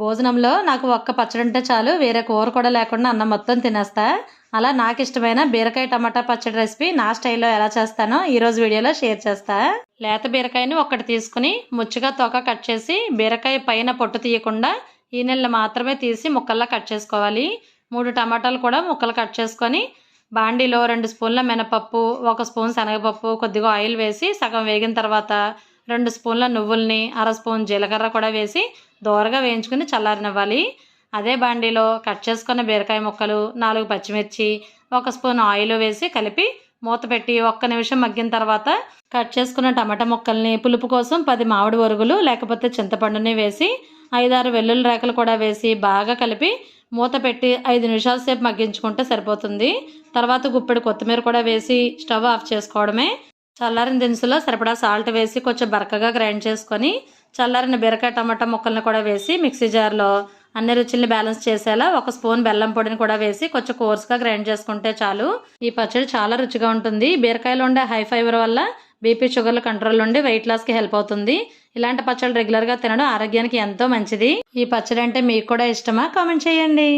భోజనంలో నాకు ఒక్క పచ్చడి ఉంటే చాలు వేరే కూర కూడా లేకుండా అన్నం మొత్తం తినేస్తా. అలా నాకు ఇష్టమైన బీరకాయ టమాటా పచ్చడి రెసిపీ నా స్టైల్లో ఎలా చేస్తానో ఈరోజు వీడియోలో షేర్ చేస్తా. లేత బీరకాయని ఒక్కటి తీసుకుని ముచ్చుగా తోక కట్ చేసి బీరకాయ పైన పొట్టు తీయకుండా ఈ నెలలు మాత్రమే తీసి ముక్కల్లా కట్ చేసుకోవాలి. మూడు టమాటాలు కూడా ముక్కలు కట్ చేసుకొని బాండీలో రెండు స్పూన్ల మినపప్పు ఒక స్పూన్ శనగపప్పు కొద్దిగా ఆయిల్ వేసి సగం వేగిన తర్వాత రెండు స్పూన్ల నువ్వుల్ని అర స్పూన్ జీలకర్ర కూడా వేసి దోరగా వేయించుకుని చల్లారనివ్వాలి. అదే బాండీలో కట్ చేసుకున్న బీరకాయ ముక్కలు నాలుగు పచ్చిమిర్చి ఒక స్పూన్ ఆయిల్ వేసి కలిపి మూత పెట్టి ఒక్క నిమిషం మగ్గిన తర్వాత కట్ చేసుకున్న టమాటా ముక్కల్ని పులుపు కోసం పది మామిడి ఒరుగులు లేకపోతే చింతపండుని వేసి ఐదారు వెల్లుల్లి రేకలు కూడా వేసి బాగా కలిపి మూత పెట్టి ఐదు నిమిషాల సేపు మగ్గించుకుంటే సరిపోతుంది. తర్వాత గుప్పెడు కొత్తిమీర కూడా వేసి స్టవ్ ఆఫ్ చేసుకోవడమే. చల్లారిన దినుసులో సరిపడా సాల్ట్ వేసి కొంచెం బరకగా గ్రైండ్ చేసుకొని చల్లారిన బీరకాయ టమాటా ముక్కల్ని కూడా వేసి మిక్సీ జార్లో అన్ని రుచుల్ని బ్యాలెన్స్ చేసేలా ఒక స్పూన్ బెల్లం పొడిని కూడా వేసి కొంచెం కోర్స్గా గ్రైండ్ చేసుకుంటే చాలు. ఈ పచ్చడి చాలా రుచిగా ఉంటుంది. బీరకాయలో ఉండే హై ఫైబర్ వల్ల బీపీ షుగర్లు కంట్రోల్ నుండి వెయిట్ లాస్కి హెల్ప్ అవుతుంది. ఇలాంటి పచ్చళ్ళు రెగ్యులర్గా తినడం ఆరోగ్యానికి ఎంతో మంచిది. ఈ పచ్చడి అంటే మీకు కూడా ఇష్టమా? కామెంట్ చేయండి.